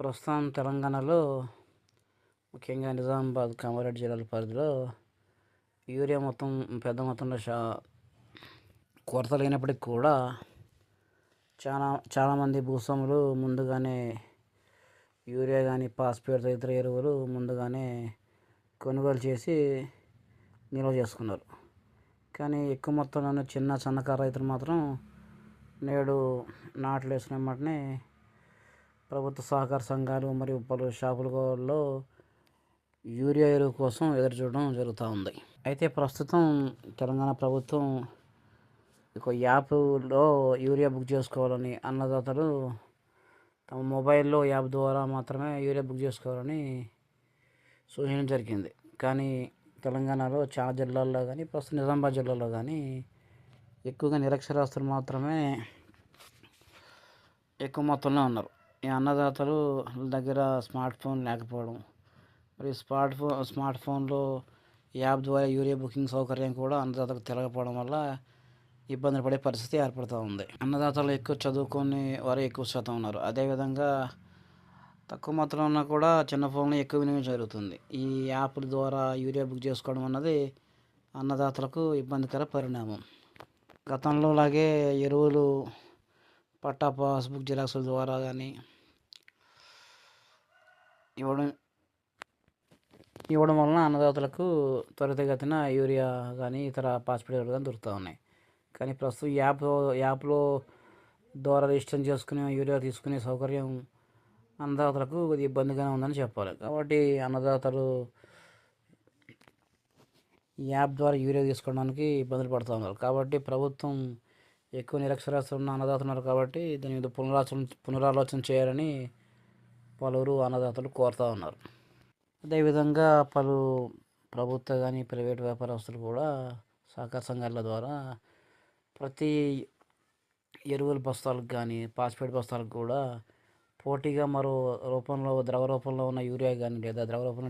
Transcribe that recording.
ప్రస్తుతం తెలంగాణలో ముఖ్యంగా నిజామాబాద్ కామారెడ్డి జిల్లాల పరిధిలో యూరియా మొత్తం పెద్ద మొత్తంలో షా కొరత లేనప్పటికి కూడా చాలా చాలామంది భూస్వాములు ముందుగానే యూరియా కానీ పాస్పేట్ తదితర ఎరువులు ముందుగానే కొనుగోలు చేసి నిల్వ చేసుకున్నారు. కానీ ఎక్కువ మొత్తంలోనే చిన్న సన్నకారు రైతులు మాత్రం నేడు నాట్లు వేసిన వెంటనే ప్రభుత్వ సహకార సంఘాలు మరియు పలు షాపులలో యూరియా ఎరువు కోసం ఎదురు చూడడం జరుగుతూ ఉంది. అయితే ప్రస్తుతం తెలంగాణ ప్రభుత్వం ఒక యాప్లో యూరియా బుక్ చేసుకోవాలని అన్నదాతలు తమ మొబైల్లో యాప్ ద్వారా మాత్రమే యూరియా బుక్ చేసుకోవాలని సూచించడం జరిగింది. కానీ తెలంగాణలో చాలా జిల్లాల్లో కానీ ప్రస్తుతం నిజామాబాద్ జిల్లాలో కానీ ఎక్కువగా నిరక్షరాస్తులు మాత్రమే ఎక్కువ మొత్తంలో ఉన్నారు. ఈ అన్నదాతలు దగ్గర స్మార్ట్ ఫోన్ లేకపోవడం. మరియు స్మార్ట్ ఫోన్ స్మార్ట్ ఫోన్లో యాప్ ద్వారా యూరియా బుకింగ్ సౌకర్యం కూడా అన్నదాతలకు తిరగకపోవడం వల్ల ఇబ్బందులు పడే పరిస్థితి ఏర్పడుతూ ఉంది. అన్నదాతలు ఎక్కువ చదువుకొని వారు ఎక్కువ శాతం ఉన్నారు. అదేవిధంగా తక్కువ మాత్రం ఉన్నా కూడా చిన్న ఫోన్లో ఎక్కువ వినియోగం జరుగుతుంది. ఈ యాప్ల ద్వారా యూరియా బుక్ చేసుకోవడం అన్నది అన్నదాతలకు ఇబ్బందికర పరిణామం. గతంలో లాగే ఎరువులు పట్టా పాస్బుక్ జిరాక్సుల ద్వారా కానీ ఇవ్వడం ఇవ్వడం వలన అన్నదాతలకు త్వరితగతిన యూరియా కానీ ఇతర పాస్పేట్ కానీ దొరుకుతూ ఉన్నాయి. కానీ ప్రస్తుతం యాప్ యాప్లో ద్వారా రిజిస్టర్ చేసుకునే యూరియా తీసుకునే సౌకర్యం అన్నదాతలకు కొద్ది ఇబ్బందిగానే ఉందని చెప్పాలి. కాబట్టి అన్నదాతలు ఈ యాప్ ద్వారా యూరియా తీసుకోవడానికి ఇబ్బందులు పడుతూ ఉన్నారు. కాబట్టి ప్రభుత్వం ఎక్కువ నిరక్షరాస్యులు ఉన్న అన్నదాతలు ఉన్నారు కాబట్టి దీని మీద పునరాలోచన పునరాలోచన చేయాలని పలువురు అన్నదాతలు కోరుతూ ఉన్నారు. అదేవిధంగా పలు ప్రభుత్వ కానీ ప్రైవేట్ వ్యాపారస్తులు కూడా సహకార సంఘాల ద్వారా ప్రతి ఎరువుల బస్తాలకు కానీ పాస్పేట్ బస్తాలకు కూడా పోటీగా మరో రూపంలో ద్రవ రూపంలో ఉన్న యూరియా కానీ లేదా ద్రవ రూపంలో